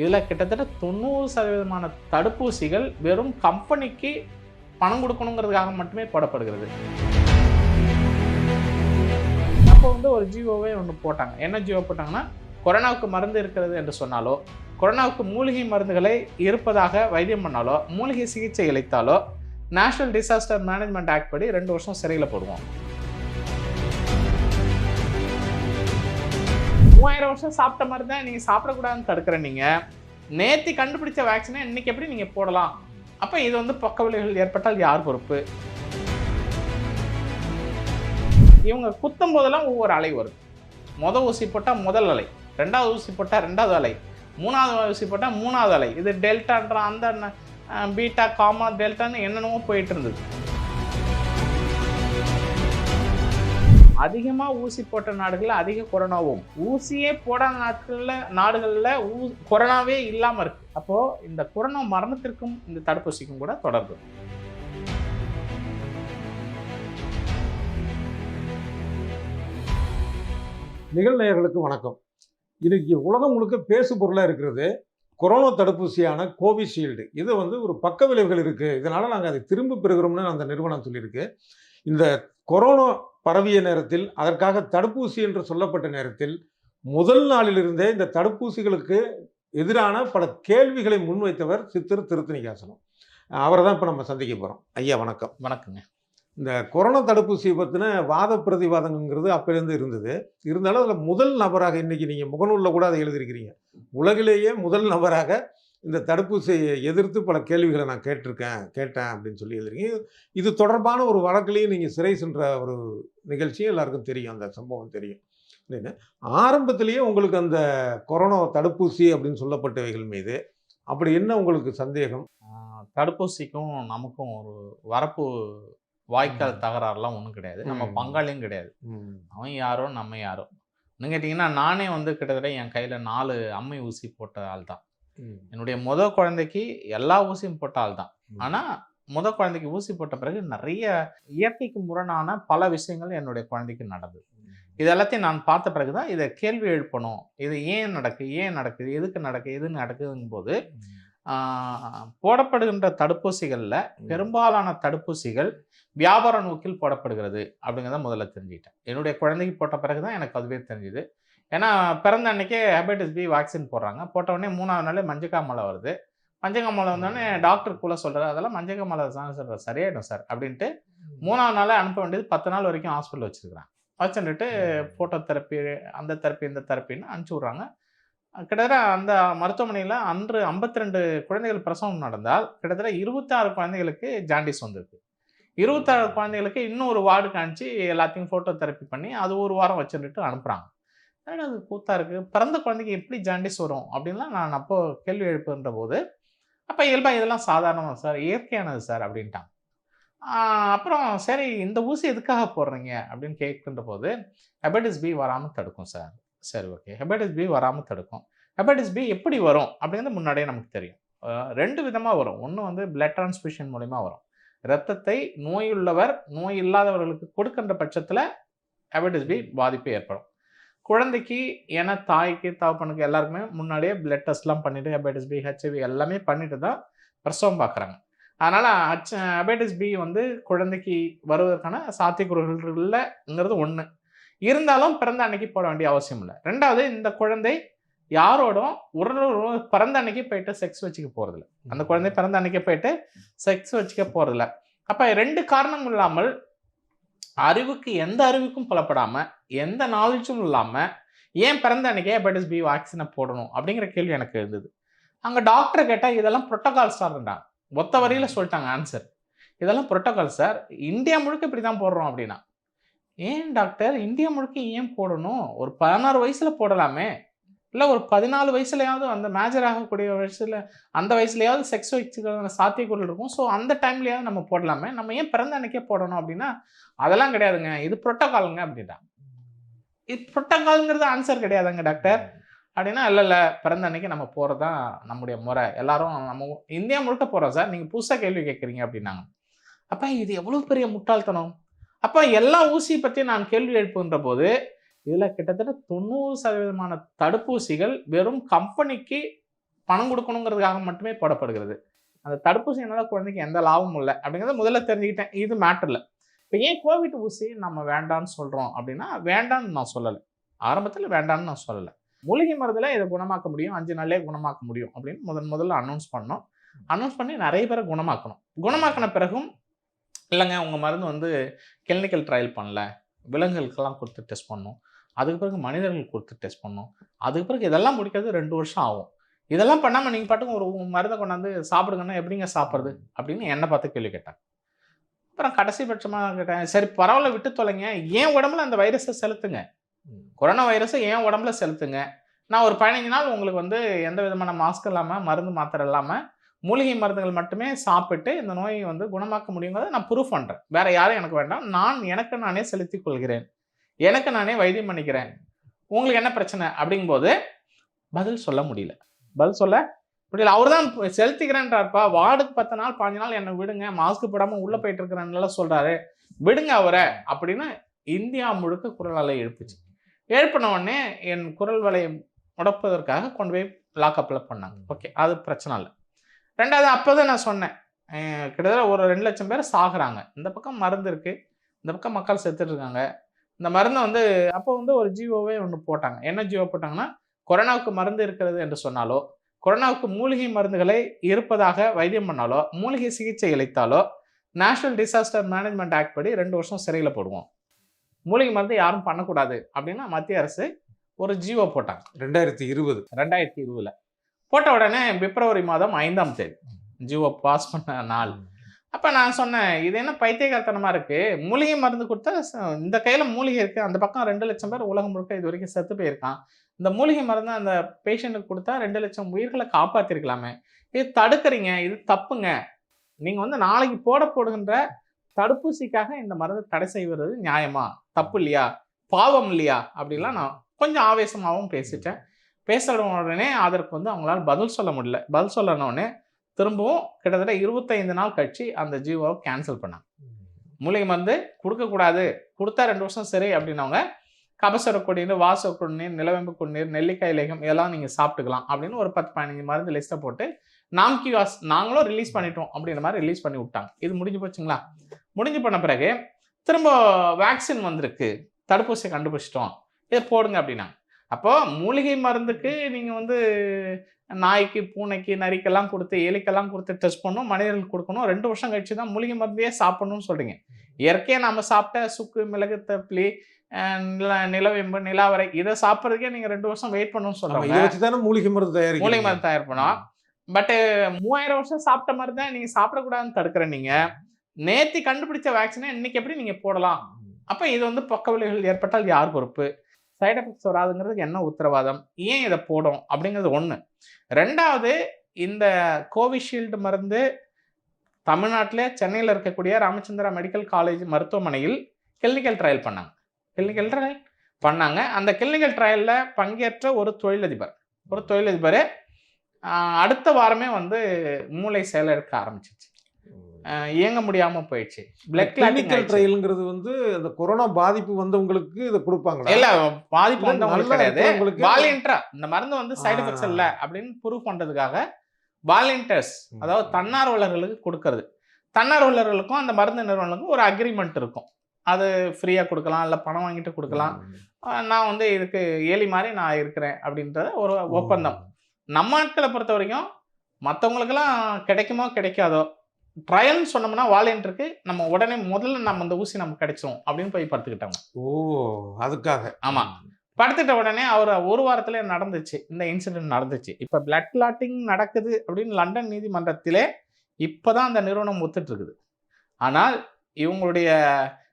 இதில் கிட்டத்தட்ட தொண்ணூறு சதவீதமான தடுப்பூசிகள் வெறும் கம்பெனிக்கு பணம் கொடுக்கணுங்கிறதுக்காக மட்டுமே போடப்படுகிறது. அப்போ வந்து ஒரு ஜியோவே ஒன்று போட்டாங்க. என்ன ஜியோ போட்டாங்கன்னா கொரோனாவுக்கு மருந்து இருக்கிறது என்று சொன்னாலோ கொரோனாவுக்கு மூலிகை மருந்துகளை இருப்பதாக வைத்தியம் பண்ணாலோ மூலிகை சிகிச்சை அளித்தாலோ நேஷனல் டிசாஸ்டர் மேனேஜ்மெண்ட் ஆக்ட் படி ரெண்டு வருஷம் சிறையில் போடுவோம். மூவாயிரம் வருஷம் சாப்பிட்ட மாதிரி தான் நீங்கள் சாப்பிடக்கூடாதுன்னு தடுக்கிற நீங்கள் நேற்று கண்டுபிடிச்ச வேக்சினை இன்னைக்கு எப்படி நீங்கள் போடலாம்? அப்போ இது வந்து பக்க விளைவுகள் ஏற்பட்டால் யார் பொறுப்பு? இவங்க குத்தும் போதெல்லாம் ஒவ்வொரு அலை வரும். மொதல் ஊசி போட்டால் முதல் அலை ரெண்டாவது ஊசி போட்டால் ரெண்டாவது அலை மூணாவது ஊசி போட்டால் மூணாவது அலை. இது டெல்டான்ற அந்த பீட்டா காமா டெல்டான்னு என்னென்னமோ போயிட்டு இருந்தது. அதிகமாக ஊசி போட்ட நாடுகளில் அதிக கொரோனாவும். ஊசியே போடாத நாட்களில் நாடுகளில் ஊ கொரோனாவே இல்லாமல் இருக்கு. அப்போது இந்த கொரோனா மரணத்திற்கும் இந்த தடுப்பூசிக்கும் கூட தொடர்பு. நிகழ்நேயர்களுக்கு வணக்கம். இன்னைக்கு உலகம் முழுக்க பேசு பொருளாக இருக்கிறது கொரோனா தடுப்பூசியான கோவிஷீல்டு. இது வந்து ஒரு பக்க விளைவுகள் இருக்குது இதனால் நாங்கள் அதை திரும்ப பெறுகிறோம்னு அந்த நிறுவனம் சொல்லியிருக்கு. இந்த கொரோனா பரவிய நேரத்தில் அதற்காக தடுப்பூசி என்று சொல்லப்பட்ட நேரத்தில் முதல் நாளிலிருந்தே இந்த தடுப்பூசிகளுக்கு எதிரான பல கேள்விகளை முன்வைத்தவர் சித்தர் திருத்தணிகாசனம். அவரை தான் இப்போ நம்ம சந்திக்க போகிறோம் ஐயா வணக்கம். வணக்கங்க. இந்த கொரோனா தடுப்பூசியை பற்றின வாத பிரதிவாதங்கிறது அப்போலேருந்து இருந்தது. இருந்தாலும் அதில் முதல் நபராக இன்னைக்கு நீங்கள் முகநூலில் கூட அதை எழுதியிருக்கிறீங்க. உலகிலேயே முதல் நபராக இந்த தடுப்பூசியை எதிர்த்து பல கேள்விகளை நான் கேட்டிருக்கேன் கேட்டேன் அப்படின்னு சொல்லி எழுதுறீங்க இது தொடர்பான ஒரு வழக்கிலையும் நீங்கள் சிறை சென்ற ஒரு நிகழ்ச்சியும் எல்லாருக்கும் தெரியும் அந்த சம்பவம் தெரியும். அப்படின்னு. ஆரம்பத்திலேயே உங்களுக்கு அந்த கொரோனா தடுப்பூசி அப்படின்னு சொல்லப்பட்டவைகள் மீது அப்படி என்ன உங்களுக்கு சந்தேகம்? தடுப்பூசிக்கும் நமக்கும் ஒரு வரப்பு வாய்க்கால் தகராறுலாம் ஒன்றும் கிடையாது. நம்ம. பங்காளியும் கிடையாது. அவன் யாரோ நம்ம யாரோ. கேட்டிங்கன்னா நானே வந்து கிட்டத்தட்ட என் கையில் நாலு அம்மை ஊசி போட்ட ஆள் தான் என்னுடைய முத குழந்தைக்கு எல்லா ஊசியும் போட்ட ஆள் தான் ம். ஆனால் முத குழந்தைக்கு ஊசி போட்ட பிறகு நிறைய இயற்கைக்கு முரணான பல விஷயங்கள் என்னுடைய குழந்தைக்கு நடந்தது. இது எல்லாத்தையும் நான் பார்த்த பிறகு தான் இதை கேள்வி எழுப்பணும். இது ஏன் நடக்கு ஏன் நடக்குது எதுக்கு நடக்கு எது நடக்குதுங்கும் போது போடப்படுகின்ற தடுப்பூசிகளில் பெரும்பாலான தடுப்பூசிகள் வியாபார நோக்கில் போடப்படுகிறது அப்படிங்கிறத முதல்ல தெரிஞ்சுக்கிட்டேன். என்னுடைய குழந்தைக்கு போட்ட பிறகு தான் எனக்கு அதுவே தெரிஞ்சுது. ஏன்னா பிறந்த அன்னைக்கே ஹெபடைட்டிஸ் பி வேக்சின் போடுறாங்க. போட்ட உடனே மூணாவது நாளே மஞ்சக்காமலை வருது. மஞ்சக்காமலை வந்தோடனே டாக்டர் கூட சொல்கிறார் அதெல்லாம் மஞ்சக்காமலை தான் சார் சரியாயிடும் சார் அப்படின்ட்டு மூணாவது நாளே அனுப்ப வேண்டியது பத்து நாள் வரைக்கும் ஹாஸ்பிட்டல் வச்சுருக்கிறேன் வச்சுட்டு ஃபோட்டோ தெரப்பி அந்த தெரப்பி இந்த தெரப்பின்னு அனுப்பிச்சி விட்றாங்க. கிட்டத்தட்ட அந்த மருத்துவமனையில் அன்று 52 ரெண்டு குழந்தைகள் பிரசவம் நடந்தால் கிட்டத்தட்ட இருபத்தாறு குழந்தைகளுக்கு ஜாண்டிஸ் வந்திருக்கு. இருபத்தாறு குழந்தைகளுக்கு இன்னொரு வார்டு காமிச்சு எல்லாத்தையும் ஃபோட்டோ தெரப்பி பண்ணி அது ஒரு வாரம் வச்சுட்டு அனுப்புகிறாங்க என்னடா அது கூத்தாக இருக்குது பிறந்த குழந்தைக்கு எப்படி ஜாண்டிஸ் வரும்? அப்படின்லாம் நான் அப்போ கேள்வி எழுப்புன்ற போது அப்போ இயல்பாக இதெல்லாம் சாதாரணமாக சார் இயற்கையானது சார் அப்படின்ட்டான். அப்புறம் சரி இந்த ஊசி எதுக்காக போடுறீங்க? அப்படின்னு கேட்கின்ற போது ஹெபடைட்டிஸ் பி வராமல் தடுக்கும் சார். சரி ஓகே. ஹெபடைட்டிஸ் பி வராமல் தடுக்கும். ஹெபடைட்டிஸ் பி எப்படி வரும்? அப்படிங்கிறது முன்னாடியே நமக்கு தெரியும். ரெண்டு விதமாக வரும். ஒன்று வந்து பிளட் டிரான்ஸ்மிஷன் மூலிமா வரும். ரத்தத்தை நோயுள்ளவர் நோய் இல்லாதவர்களுக்கு கொடுக்கின்ற பட்சத்தில் ஹெபடைட்டிஸ் பி பாதிப்பு ஏற்படும். குழந்தைக்கு ஏன்னா தாய்க்கு தகப்பனுக்கு எல்லாருக்குமே முன்னாடியே பிளட் டெஸ்ட்லாம் பண்ணிட்டு ஹெபடைட்டிஸ் பி ஹெச்ஐவி எல்லாமே பண்ணிட்டு தான் பிரசவம் பார்க்குறாங்க அதனால் ஹச் ஹெபடைட்டிஸ் பி வந்து குழந்தைக்கு வருவதற்கான சாத்தியக்கூறுகள் இல்லைங்கிறது ஒன்று இருந்தாலும் பிறந்த அன்னைக்கு போட வேண்டிய அவசியம் இல்லை. ரெண்டாவது இந்த குழந்தை யாரோடும் உடல் பிறந்த அன்னைக்கு போயிட்டு செக்ஸ் வச்சுக்க போகிறதில்ல அந்த குழந்தை பிறந்த அன்னைக்கு போயிட்டு செக்ஸ் வச்சுக்க போகிறதில்ல அப்போ ரெண்டு காரணம் இல்லாமல் அறிவுக்கு எந்த அறிவுக்கும் புலப்படாம எந்த நாலேஜும் இல்லாமல் ஏன் பிறந்த அன்னைக்கே ஹெபடைட்டிஸ் பி வேக்சினை போடணும் அப்படிங்கிற கேள்வி எனக்கு இருந்தது அங்கே டாக்டர் கேட்டால் இதெல்லாம் ப்ரோட்டோகால் சார்ன்றாங்க ஒத்த வரியில் சொல்லிட்டாங்க ஆன்சர் இதெல்லாம் ப்ரோட்டோகால் சார் இந்தியா முழுக்க இப்படி தான் போடுறோம் அப்படின்னா. ஏன் டாக்டர் இந்தியா முழுக்க ஏன் போடணும்? ஒரு பதினாறு வயசில் போடலாமே. இல்லை ஒரு பதினாலு வயசுலையாவது அந்த மேஜர் ஆகக்கூடிய வயசில் அந்த வயசுலையாவது செக்ஸ் வச்சுக்கிற சாத்தியக்கூறல் இருக்கும். ஸோ அந்த டைம்லையாவது நம்ம போடலாமே. நம்ம ஏன் பிறந்த அன்னைக்கே போடணும் அப்படின்னா அதெல்லாம் கிடையாதுங்க. இது புரோட்டோகாலுங்க அப்படின்னா இது புரோட்டோகால்ங்கிறது ஆன்சர் கிடையாதுங்க டாக்டர் அப்படின்னா இல்லை இல்லை பிறந்த அன்னைக்கு நம்ம போகிறது தான் நம்முடைய முறை. எல்லாரும் நம்ம இந்தியா முழுக்க போகிறோம் சார். நீங்கள் புதுசாக கேள்வி கேட்குறீங்க அப்படின்னாங்க. அப்போ இது எவ்வளோ பெரிய முட்டாள்தனம்? அப்போ எல்லா ஊசியை பற்றி நான் கேள்வி எழுப்புன்ற போது இதில் கிட்டத்தட்ட தொண்ணூறு சதவீதமான தடுப்பூசிகள் வெறும் கம்பெனிக்கு பணம் கொடுக்கணுங்கிறதுக்காக மட்டுமே போடப்படுகிறது. அந்த தடுப்பூசினால குழந்தைக்கு எந்த லாபமும் இல்லை அப்படிங்கிறத முதல்ல தெரிஞ்சுக்கிட்டேன். இது மேட்டர் இல்லை இப்போ ஏன் கோவிட் ஊசி நம்ம வேண்டாம்னு சொல்கிறோம் அப்படின்னா வேண்டாம்னு நான் சொல்லலை. ஆரம்பத்தில் வேண்டாம்னு நான் சொல்லலை. மூலிகை மருந்தில் இதை குணமாக்க முடியும் அஞ்சு நாள்லயே குணமாக்க முடியும் அப்படின்னு முதன் முதல்ல அனௌன்ஸ் பண்ணோம். அனௌன்ஸ் பண்ணி நிறைய பேரை குணமாக்கணும். குணமாக்கின பிறகும் இல்லைங்க உங்கள் மருந்து வந்து கிளினிக்கல் ட்ரையல் பண்ணல. விலங்குகளுக்கெல்லாம் கொடுத்து டெஸ்ட் பண்ணோம். அதுக்கு பிறகு மனிதர்களுக்கு கொடுத்து டெஸ்ட் பண்ணோம். அதுக்கு பிறகு இதெல்லாம் முடிக்கிறது ரெண்டு வருஷம் ஆகும். இதெல்லாம் பண்ணாமல் நீங்கள் பாட்டுக்கு ஒரு மருந்தை கொண்டாந்து சாப்பிடுங்கன்னா எப்படிங்க சாப்பிட்றது? அப்படின்னு என்னை பார்த்து கேள்வி கேட்டாங்க. அப்புறம் கடைசி பட்சமாக கேட்டேன் சரி பரவாயில்ல விட்டு தொலைங்க. ஏன் உடம்புல அந்த வைரஸை செலுத்துங்க. கொரோனா வைரஸை ஏன் உடம்புல செலுத்துங்க. நான் ஒரு பதினஞ்சு நாள் உங்களுக்கு வந்து எந்த விதமான மாஸ்க் இல்லாமல் மருந்து மாத்திரை இல்லாமல் மூலிகை மருந்துகள் மட்டுமே சாப்பிட்டு இந்த நோயை வந்து குணமாக்க முடியுங்கிறத நான் ப்ரூஃப் பண்ணுறேன் வேற யாரும் எனக்கு வேண்டாம். நான் எனக்கு நானே செலுத்திக் கொள்கிறேன். எனக்கு நானே வைத்தியம் பண்ணிக்கிறேன். உங்களுக்கு என்ன பிரச்சனை? அப்படிங்கும்போது பதில் சொல்ல முடியல. பதில் சொல்ல முடியல. அவர் தான் செலுத்திக்கிறேன்றாருப்பா. வார்டுக்கு பத்து நாள் பாஞ்சு நாள் என்னை விடுங்க. மாஸ்க் போடாமல் உள்ளே போயிட்டு இருக்கிறேன்னு சொல்கிறாரு விடுங்க அவரை அப்படின்னு இந்தியா முழுக்க குரல் அலை எழுப்புச்சு. எழுப்பின உடனே என் குரல் வலையை முடப்பதற்காக கொண்டு போய் லாக்கப்பில் பண்ணாங்க ஓகே அது பிரச்சனை இல்லை. ரெண்டாவது அப்போ தான் நான் சொன்னேன். கிட்டத்தட்ட ஒரு ரெண்டு லட்சம் பேர் சாகுறாங்க. இந்த பக்கம் மருந்து இருக்கு. இந்த பக்கம் மக்கள் செத்துட்டு இருக்காங்க. இந்த மருந்தை வந்து அப்போ வந்து ஒரு ஜிஓவே ஒன்று போட்டாங்க. என்ன ஜிஓ போட்டாங்கன்னா கொரோனாவுக்கு மருந்து இருக்கிறது என்று சொன்னாலோ கொரோனாவுக்கு மூலிகை மருந்துகளை இருப்பதாக வைத்தியம் பண்ணாலோ மூலிகை சிகிச்சை அளித்தாலோ நேஷனல் டிசாஸ்டர் மேனேஜ்மெண்ட் ஆக்ட் படி ரெண்டு வருஷம் சிறையில் போடுவோம். மூலிகை மருந்து யாரும் பண்ணக்கூடாது. அப்படின்னா மத்திய அரசு ஒரு ஜிஓ போட்டாங்க. ரெண்டாயிரத்தி இருபது. ரெண்டாயிரத்தி இருபதுல. போட்ட உடனே பிப்ரவரி மாதம் ஐந்தாம் தேதி ஜீவோ பாஸ் பண்ண நாள். அப்போ நான் சொன்னேன் இது என்ன பைத்தியகார்த்தனமாக இருக்குது மூலிகை மருந்து கொடுத்தா ச- இந்த கையில் மூலிகை இருக்குது அந்த பக்கம் ரெண்டு லட்சம் பேர் உலகம் முழுக்க இது வரைக்கும் செத்து போயிருக்கான். இந்த மூலிகை மருந்து அந்த பேஷண்ட்டுக்கு கொடுத்தா ரெண்டு லட்சம் உயிர்களை காப்பாற்றிருக்கலாமே இது தடுக்கிறீங்க இது தப்புங்க. நீங்கள் வந்து நாளைக்கு போட போடுகின்ற தடுப்பூசிக்காக இந்த மருந்து தடை செய்வது நியாயமா? தப்பு இல்லையா? பாவம் இல்லையா? அப்படிலாம் நான் கொஞ்சம் ஆவேசமாகவும் பேசிட்டேன். பேசுகிற உடனே அதற்கு வந்து அவங்களால பதில் சொல்ல முடியல. பதில் சொல்லணுன்னே திரும்பவும் கிட்டத்தட்ட இருபத்தைந்து நாள் கழிச்சு அந்த ஜீவோவை கேன்சல் பண்ணாங்க. மூலிகை மருந்து கொடுக்கக்கூடாது கொடுத்தா ரெண்டு வருஷம் சரி அப்படின்னவங்க கபசர குடிநீர் வாச குடிநீர் நிலவேம்பு குடிநீர் நெல்லிக்காய் லேகம் இதெல்லாம் நீங்கள் சாப்பிட்டுக்கலாம் அப்படின்னு ஒரு பத்து பதினஞ்சு மருந்து லிஸ்ட்டை போட்டு நாம் வாஸ் நாங்களும் ரிலீஸ் பண்ணிட்டோம் அப்படின்ற மாதிரி ரிலீஸ் பண்ணி விட்டாங்க. இது முடிஞ்சு போச்சுங்களா? முடிஞ்சு பண்ண பிறகு திரும்ப வேக்சின் வந்திருக்கு. தடுப்பூசியை கண்டுபிடிச்சிட்டோம். இதை போடுங்க அப்படின்னாங்க. அப்போ மூலிகை மருந்துக்கு நீங்கள் வந்து நாய்க்கு பூனைக்கு நரிக்கெல்லாம் கொடுத்து எலிக்கெல்லாம் கொடுத்து டெஸ்ட் பண்ணணும் மனிதர்களுக்கு கொடுக்கணும். ரெண்டு வருஷம் கழிச்சு தான் மூலிகை மருந்தையே சாப்பிடணும்னு சொல்றீங்க. இயற்கையாக நம்ம சாப்பிட்ட சுக்கு மிளகு தப்பிலி நில நிலவேம்பு நிலாவரை இதை சாப்பிட்றதுக்கே நீங்கள் ரெண்டு வருஷம் வெயிட் பண்ணணும்னு இதை வச்சு தானே மூலிகை மருந்து மூலிகை தயாரிக்கிறீங்க மருந்து தயார் பண்ணோம். பட் மூவாயிரம் வருஷம் சாப்பிட்ட மாதிரி தான் நீங்கள் சாப்பிடக்கூடாதுன்னு தடுக்கிற நீங்க நேத்தி கண்டுபிடிச்ச வேக்சினை இன்னைக்கு எப்படி நீங்கள் போடலாம்? அப்போ இது வந்து பக்க விளைவுகள் ஏற்பட்டால் யார் பொறுப்பு? சைட் எஃபெக்ட்ஸ் வராதுங்கிறதுக்கு என்ன உத்தரவாதம்? ஏன் இதை போடும் அப்படிங்கிறது ஒன்று ரெண்டாவது இந்த கோவிஷீல்டு மருந்து தமிழ்நாட்டில் சென்னையில் இருக்கக்கூடிய ராமச்சந்திரா மெடிக்கல் காலேஜ் மருத்துவமனையில் கிளினிக்கல் ட்ரையல் பண்ணாங்க. கிளினிக்கல் ட்ரையல் பண்ணாங்க. அந்த கிளினிக்கல் ட்ரையலில் பங்கேற்ற ஒரு தொழிலதிபர். ஒரு தொழிலதிபர் அடுத்த வாரமே வந்து மூளை செயலிழக்க ஆரம்பிச்சிச்சு. இயங்க முடியாமல் போயிடுச்சு. பிளட் கிளினிக்கல் ட்ரையல்ங்கிறது வந்து அந்த கொரோனா பாதிப்பு வந்தவங்களுக்கு இதை கொடுப்பாங்களா? இல்ல பாதிப்பு வந்தவங்களுக்கு கிடையாது. இருக்கிறவங்களுக்கு- வாலண்டியரா இந்த மருந்து வந்து சைடு எஃபெக்ட்ஸ். இல்ல அப்படின்னு ப்ரூவ் பண்றதுக்காக வாலண்டியர்ஸ் அதாவது தன்னார்வலர்களுக்கு கொடுக்கறது. தன்னார்வலர்களுக்கும் அந்த மருந்து நிறுவனங்களுக்கும் ஒரு அக்ரிமெண்ட் இருக்கும். அது ஃப்ரீயா கொடுக்கலாம் இல்ல பணம் வாங்கிட்டு கொடுக்கலாம். நான் வந்து இதுக்கு ஏலி மாதிரி நான் இருக்கிறேன் அப்படின்றத ஒரு ஒப்பந்தம். நம்ம ஆட்களை பொறுத்த வரைக்கும் மற்றவங்களுக்கெல்லாம் கிடைக்குமோ கிடைக்காதோ ட்ரையல்னு சொன்னோம்னா வாலண்டியருக்கு நம்ம உடனே முதல்ல நம்ம இந்த ஊசி நமக்கு கிடைச்சிரும் அப்படின்னு போய் படுத்துக்கிட்டாங்க ஓ அதுக்காக. ஆமா. படுத்துட்ட உடனே அவர் ஒரு வாரத்துல நடந்துச்சு. இந்த இன்சிடென்ட் நடந்துச்சு. இப்ப பிளட் கிளாட்டிங் நடக்குது அப்படின்னு லண்டன் நீதிமன்றத்திலே இப்பதான் அந்த நிறுவனம் ஒத்துட்டு இருக்குது ஆனால் இவங்களுடைய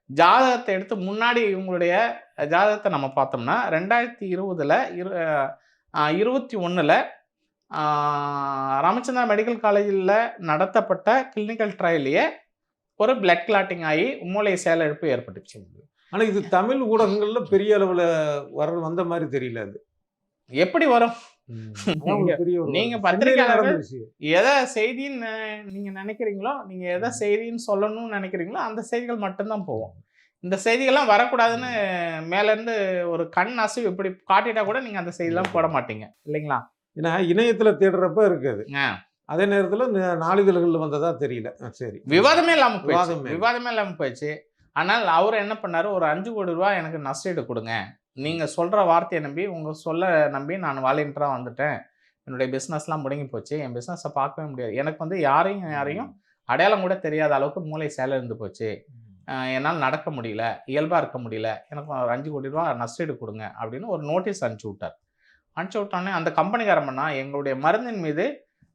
ஜாதகத்தை எடுத்து முன்னாடி இவங்களுடைய ஜாதகத்தை நம்ம பார்த்தோம்னா ரெண்டாயிரத்தி இருபதுல இரு இருபத்தி ஆஹ் ராமச்சந்திரா மெடிக்கல் காலேஜில் நடத்தப்பட்ட கிளினிக்கல் ட்ரையலையே ஒரு பிளட் கிளாட்டிங் ஆகி மூளை செயலிழப்பு ஏற்பட்டுச்சு. ஆனா இது தமிழ் ஊடகங்கள்ல பெரிய அளவுல வர வந்த மாதிரி தெரியல அது. எப்படி வரும்? நீங்க விஷயம். எதை செய்தின்னு நீங்க நினைக்கிறீங்களோ நீங்க எதை செய்தின்னு சொல்லணும்னு நினைக்கிறீங்களோ அந்த செய்திகள் மட்டும்தான் போகும். இந்த செய்திகள்லாம் வரக்கூடாதுன்னு மேல இருந்து ஒரு கண் அசைவு இப்படி காட்டிட்டா கூட நீங்க அந்த செய்திலாம் போட மாட்டீங்க இல்லைங்களா? ஏன்னா இணையத்துல தேடுறப்ப இருக்காது. அதே நேரத்துல நாளிதழ்கள்ல வந்ததா தெரியல. சரி. விவாதமே இல்லாம போயிடுச்சு. விவாதமே. விவாதமே இல்லாம போயிடுச்சு. ஆனால் அவர் என்ன பண்ணாரு? ஒரு அஞ்சு கோடி ரூபாய் எனக்கு நஷ்டீடு கொடுங்க. நீங்க சொல்ற வார்த்தையை நம்பி உங்க சொல்ல நம்பி நான் வாலண்டியரா வந்துட்டேன். என்னுடைய பிஸ்னஸ்லாம் முடங்கி போச்சு. என் பிஸ்னஸை பார்க்கவே முடியாது. எனக்கு வந்து யாரையும் யாரையும் அடையாளம் கூட தெரியாத அளவுக்கு மூளை செயல இருந்து போச்சு என்னால் நடக்க முடியல. இயல்பாக இருக்க முடியல. எனக்கு ஒரு அஞ்சு கோடி ரூபா நஷ்டீடு கொடுங்க அப்படின்னு ஒரு நோட்டீஸ் அனுப்பிச்சி விட்டார். அனுப்பிச்சி விட்டோன்னே அந்த கம்பெனிக்காரன் எங்களுடைய மருந்தின் மீது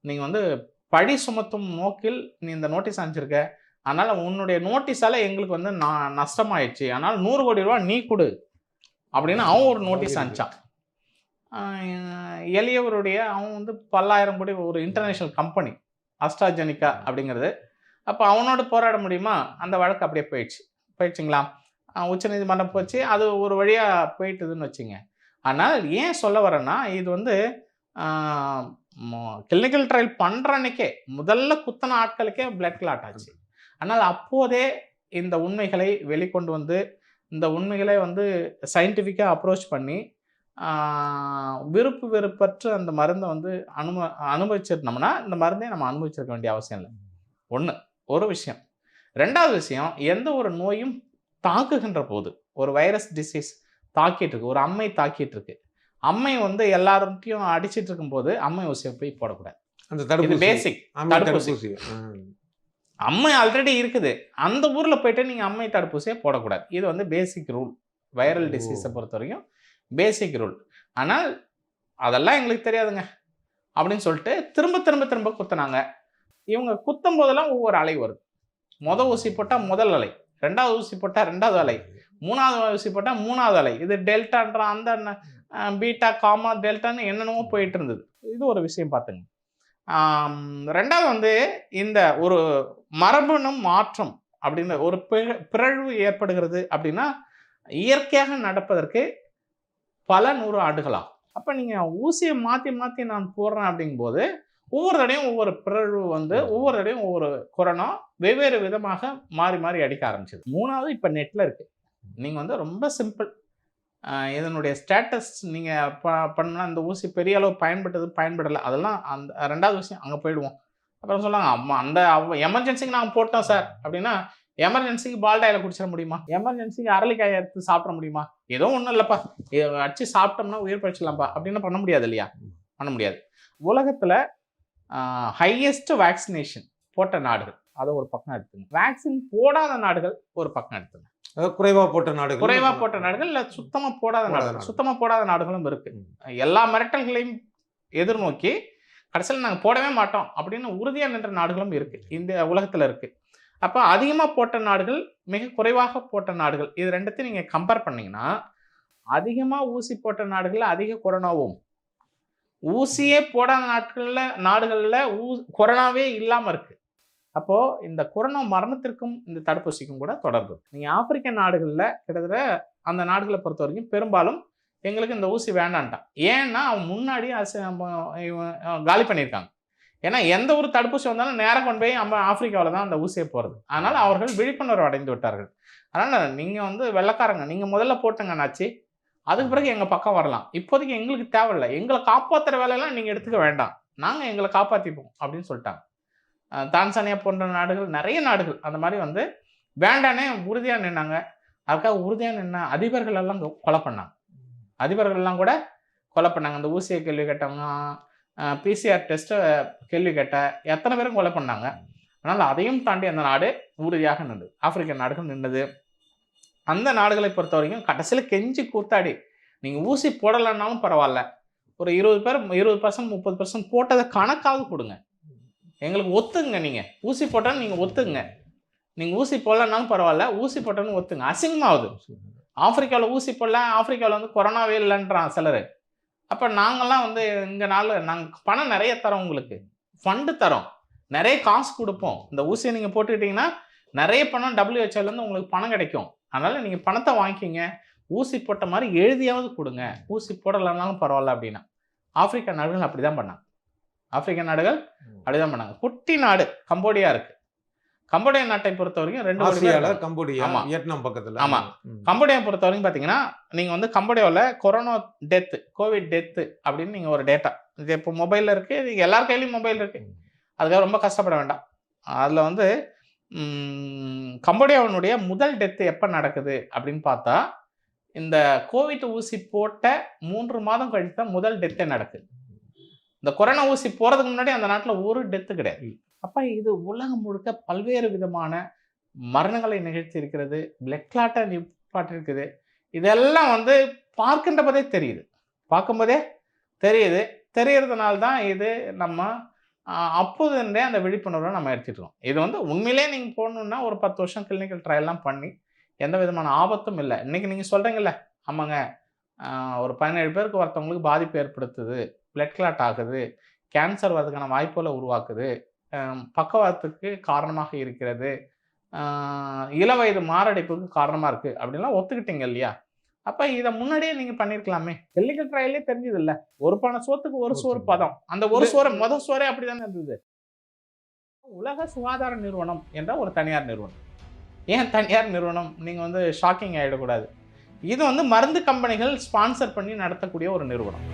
நீங்கள் வந்து பழி சுமத்தும் நோக்கில் நீ இந்த நோட்டீஸ் அனுப்பிச்சிருக்க. அதனால் உன்னுடைய நோட்டீஸால் எங்களுக்கு வந்து நான் நஷ்டமாயிடுச்சு. அதனால் நூறு கோடி ரூபா நீ கொடு. அப்படின்னு அவன் ஒரு நோட்டீஸ் அனுப்பிச்சான். எளியவருடைய அவன் வந்து பல்லாயிரம் கோடி ஒரு இன்டர்நேஷ்னல் கம்பெனி அஸ்ட்ராஜெனிக்கா அப்படிங்கிறது. அப்போ அவனோட போராட முடியுமா? அந்த வழக்கு அப்படியே போயிடுச்சு. போயிடுச்சுங்களா? உச்சநீதிமன்றம் போச்சு. அது ஒரு வழியாக போயிட்டுதுன்னு வச்சுங்க. ஆனால் ஏன் சொல்ல வரேன்னா இது வந்து கிளினிக்கல் ட்ரையல் பண்ணுற அன்னைக்கே முதல்ல குத்தன ஆட்களுக்கே பிளட் கிளாட் ஆச்சு. ஆனால் அப்போதே இந்த உண்மைகளை வெளிக்கொண்டு வந்து இந்த உண்மைகளை வந்து சயின்டிஃபிக்காக அப்ரோச் பண்ணி விருப்பு வெறுப்பற்ற அந்த மருந்தை வந்து அனும அனுபவிச்சிருந்தோம்னா இந்த மருந்தை நம்ம அனுபவிச்சிருக்க வேண்டிய அவசியம் இல்லை. ஒன்று ஒரு விஷயம். ரெண்டாவது விஷயம் எந்த ஒரு நோயும் தாக்குகின்ற போது ஒரு வைரஸ் டிசீஸ் தாக்கிட்டு இருக்கு ஒரு அம்மை தாக்கிட்டு இருக்கு அம்மை வந்து எல்லார்ட்டையும் அடிச்சிட்டு இருக்கும்போது அம்மை ஊசியை போய் போடக்கூடாது. அந்த இது தடுப்பூசி. பேசிக் தடுப்பூசி. அம்மை ஆல்ரெடி இருக்குது. அந்த ஊர்ல போயிட்டு நீங்க அம்மை தடுப்பூசியை போடக்கூடாது. இது வந்து பேசிக் ரூல் வைரல். டிசீஸை பொறுத்த வரைக்கும் பேசிக் ரூல் ஆனால் அதெல்லாம் எங்களுக்கு தெரியாதுங்க. அப்படின்னு சொல்லிட்டு திரும்ப திரும்ப திரும்ப குத்துனாங்க. இவங்க குத்தும் போதெல்லாம் ஒவ்வொரு அலை வருது. முத ஊசி போட்டால் முதல் அலை. ரெண்டாவது ஊசி போட்டால் ரெண்டாவது அலை. மூணாவது போட்டால் மூணாவது அலை. இது டெல்டான்ற அந்த பீட்டா காமா டெல்டான்னு என்னென்னமோ போயிட்டு இருந்தது. இது ஒரு விஷயம் பார்த்துங்க. ரெண்டாவது வந்து இந்த ஒரு மரபணு மாற்றம் அப்படின்ற ஒரு பிற- பிறழ்வு ஏற்படுகிறது அப்படின்னா இயற்கையாக நடப்பதற்கு பல நூறு ஆண்டுகளாகும். அப்போ நீங்கள் ஊசியை மாற்றி மாற்றி நான் போடுறேன் அப்படிங்கும்போது ஒவ்வொரு தடையும் ஒவ்வொரு பிறழ்வு வந்து ஒவ்வொரு தடையும் ஒவ்வொரு கொரோனா வெவ்வேறு விதமாக மாறி மாறி அடிக்க ஆரம்பிச்சது. மூணாவது இப்போ நெட்டில் இருக்கு. நீங்கள் வந்து ரொம்ப சிம்பிள் இதனுடைய ஸ்டேட்டஸ் நீங்கள் ப பண்ணால் அந்த ஊசி பெரிய அளவு பயன்பட்டது பயன்படலை. அதெல்லாம் அந்த ரெண்டாவது விஷயம் அங்கே போயிடுவோம். அப்புறம் சொல்லுவாங்க அம்மா அந்த எமர்ஜென்சிக்கு நாங்கள் போட்டோம் சார் அப்படின்னா எமர்ஜென்சிக்கு பால்டாயில குடிச்சிட முடியுமா? எமர்ஜென்சிக்கு அரளிக்காய் எடுத்து சாப்பிட முடியுமா? ஏதோ ஒன்றும் இல்லைப்பா. இதை அடிச்சு சாப்பிட்டோம்னா உயிர் பழிச்சிடலாம்ப்பா அப்படின்னு பண்ண முடியாது இல்லையா? பண்ண முடியாது. உலகத்தில் ஹையஸ்ட் வேக்சினேஷன் போட்ட நாடுகள் அதை ஒரு பக்கம் எடுத்துங்க. வேக்சின் போடாத நாடுகள் ஒரு பக்கம் எடுத்துங்க. குறைவா போட்ட நாடுகள் குறைவா போட்ட நாடுகள் இல்ல சுத்தமா போடாத நாடுகள். நாடுகள். சுத்தமா போடாத நாடுகளும் இருக்கு. எல்லா மிரட்டல்களையும் எதிர்நோக்கி கடைசியில் நாங்கள் போடவே மாட்டோம் அப்படின்னு உறுதியா நின்ற நாடுகளும் இருக்கு. இந்த உலகத்துல இருக்கு. அப்போ அதிகமா போட்ட நாடுகள் மிக குறைவாக போட்ட நாடுகள் இது ரெண்டுத்தையும் நீங்க கம்பேர் பண்ணீங்கன்னா அதிகமா ஊசி போட்ட நாடுகள்ல அதிக கொரோனாவும் ஊசியே போடாத நாட்கள்ல நாடுகள்ல ஊ கொரோனாவே இல்லாம இருக்கு. அப்போ இந்த கொரோனா மரணத்திற்கும் இந்த தடுப்பூசிக்கும் கூட தொடர்பு. நீங்க ஆப்பிரிக்க நாடுகள்ல கிட்டத்தட்ட அந்த நாடுகளை பொறுத்த வரைக்கும் பெரும்பாலும் எங்களுக்கு இந்த ஊசி வேண்டான்ட்டான். ஏன்னா அவன் முன்னாடி காலி பண்ணியிருக்காங்க. ஏன்னா எந்த ஒரு தடுப்பூசி வந்தாலும் நேரம் கொண்டு போய் நம்ம ஆப்பிரிக்காவில் தான் அந்த ஊசியை போகிறது அதனால் அவர்கள் விழிப்புணர்வு அடைந்து விட்டார்கள். அதனால் நீங்கள் வந்து வெள்ளக்காரங்க நீங்கள் முதல்ல போட்டுங்க நாச்சி அதுக்கு பிறகு எங்கள் பக்கம் வரலாம். இப்போதைக்கு எங்களுக்கு தேவையில்லை. எங்களை காப்பாற்றுற வேலையெல்லாம் நீங்கள் எடுத்துக்க வேண்டாம். நாங்கள் எங்களை காப்பாற்றிப்போம் அப்படின்னு சொல்லிட்டாங்க. தான்சானியா போன்ற நாடுகள் நிறைய நாடுகள் அந்த மாதிரி வந்து வேண்டானே உறுதியாக நின்னாங்க. அதுக்காக உறுதியாக நின்ன அதிபர்கள் எல்லாம் கொலை பண்ணாங்க. அதிபர்கள் எல்லாம் கூட கொலை பண்ணாங்க. அந்த ஊசியை கேள்வி கேட்டவங்க பிசிஆர் டெஸ்ட்டை கேள்வி கேட்ட எத்தனை பேரும் கொலை பண்ணாங்க. அதனால் அதையும் தாண்டி அந்த நாடு உறுதியாக நின்றது ஆப்பிரிக்க நாடுகள் நின்றது அந்த நாடுகளை பொறுத்த வரைக்கும் கடைசியில் கெஞ்சி கூத்தாடி நீங்கள் ஊசி போடலைன்னாலும் பரவாயில்ல. ஒரு இருபது பேர் இருபது பர்சன்ட் முப்பது பர்சன்ட் போட்டதை கணக்காவது கொடுங்க. எங்களுக்கு ஒத்துங்க நீங்கள் ஊசி போட்டான்னு நீங்கள் ஒத்துங்க. நீங்கள் ஊசி போடலன்னாலும் பரவாயில்ல ஊசி போட்டோன்னு ஒத்துங்க. அசிங்கமாகுது. ஆப்பிரிக்காவில் ஊசி போடல ஆப்பிரிக்காவில் வந்து கொரோனாவே இல்லைன்றான் சிலர். அப்போ நாங்கள்லாம் வந்து இங்கே நாள் நாங்கள் பணம் நிறைய தரோம் உங்களுக்கு. ஃபண்டு தரோம். நிறைய காசு கொடுப்போம். இந்த ஊசியை நீங்கள் போட்டுக்கிட்டிங்கன்னா நிறைய பணம் டபிள்யூஹெச்ஓலேருந்து உங்களுக்கு பணம் கிடைக்கும். அதனால் நீங்கள் பணத்தை வாங்கிக்கிங்க. ஊசி போட்ட மாதிரி எழுதியாவது கொடுங்க. ஊசி போடலைன்னாலும் பரவாயில்ல அப்படின்னா. ஆப்பிரிக்கா நாடுகள் அப்படி தான் பண்ணாங்க. ஆப்பிரிக்க நாடுகள் அப்படிதான் பண்ணாங்க. குட்டி நாடு கம்போடியா இருக்கு. கம்போடியா நாட்டை பொறுத்த வரைக்கும் ரெண்டு ஆசியால. கம்போடியா ஆமா. வியட்நாம் பக்கத்துல. ஆமா. கம்போடியா பொறுத்த வரைக்கும் பார்த்தீங்கன்னா நீங்கள் வந்து கம்போடியாவில் கொரோனா டெத்து கோவிட் டெத்து அப்படின்னு நீங்கள் ஒரு டேட்டா. இது இப்போ மொபைலில் இருக்குது நீங்கள் எல்லார் கையிலையும் மொபைல் இருக்குது அதுக்காக ரொம்ப கஷ்டப்பட வேண்டாம். அதில் வந்து கம்போடியாவினுடைய முதல் டெத்து எப்போ நடக்குது அப்படின்னு பார்த்தா இந்த கோவிட் ஊசி போட்ட மூன்று மாதம் கழித்து தான் முதல் டெத்தே நடக்குது. இந்த கொரோனா ஊசி போகிறதுக்கு முன்னாடி அந்த நாட்டில் ஒரு டெத்து கிடையாது. அப்போ இது உலகம் முழுக்க பல்வேறு விதமான மரணங்களை நிகழ்த்தி இருக்கிறது பிளட் கிளாட்டை நிப்பாட்டிருக்குது. இதெல்லாம் வந்து பார்க்கின்ற போதே தெரியுது. பார்க்கும்போதே தெரியுது. தெரியறதுனால தான் இது நம்ம அப்போதுன்றே அந்த விழிப்புணர்வை நம்ம எடுத்துட்டு இருக்கோம். இது வந்து உண்மையிலே நீங்கள் போகணுன்னா ஒரு பத்து வருஷம் கிளினிக்கல் ட்ரையல்லாம் பண்ணி எந்த விதமான ஆபத்தும் இல்லை. இன்னைக்கு நீங்கள் சொல்கிறீங்கல்ல ஆமாங்க ஒரு பதினேழு பேருக்கு ஒருத்தவங்களுக்கு பாதிப்பு ஏற்படுத்துது. பிளட் கிளாட் ஆகுது கேன்சர் வரதுக்கான வாய்ப்புகளை உருவாக்குது. பக்கவாதத்துக்கு காரணமாக இருக்கிறது. ஆஹ், இளவயது மாரடைப்புக்கு காரணமாக இருக்குது அப்படின்லாம் ஒத்துக்கிட்டீங்க இல்லையா? அப்போ இதை முன்னாடியே நீங்கள் பண்ணியிருக்கலாமே கிளினிக்கல் ட்ரையலே தெரிஞ்சது இல்லை ஒரு பானை சோத்துக்கு ஒரு சோறு பதம். அந்த ஒரு சோறு முத சோறே அப்படி தானே இருந்தது. உலக சுகாதார நிறுவனம் என்ற ஒரு தனியார் நிறுவனம். ஏன் தனியார் நிறுவனம்? நீங்கள் வந்து ஷாக்கிங் ஆகிடக்கூடாது இது வந்து மருந்து கம்பெனிகள் ஸ்பான்சர் பண்ணி நடத்தக்கூடிய ஒரு நிறுவனம்.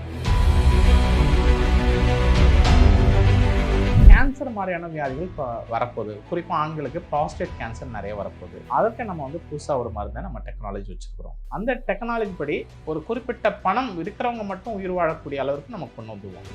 கேன்சர் மாதிரியான வியாதிகள் இப்போ வரப்போகுது. குறிப்பாக ஆண்களுக்கு ப்ராஸ்டேட் கேன்சர் நிறைய வரப்போகுது. அதற்கு நம்ம வந்து புதுசாக ஒரு மருந்தை நம்ம டெக்னாலஜி வச்சுருக்கிறோம். அந்த டெக்னாலஜி படி ஒரு குறிப்பிட்ட பணம் இருக்கிறவங்க மட்டும் உயிர் வாழக்கூடிய அளவுக்கு நம்ம கொண்டு வந்துருவோம்.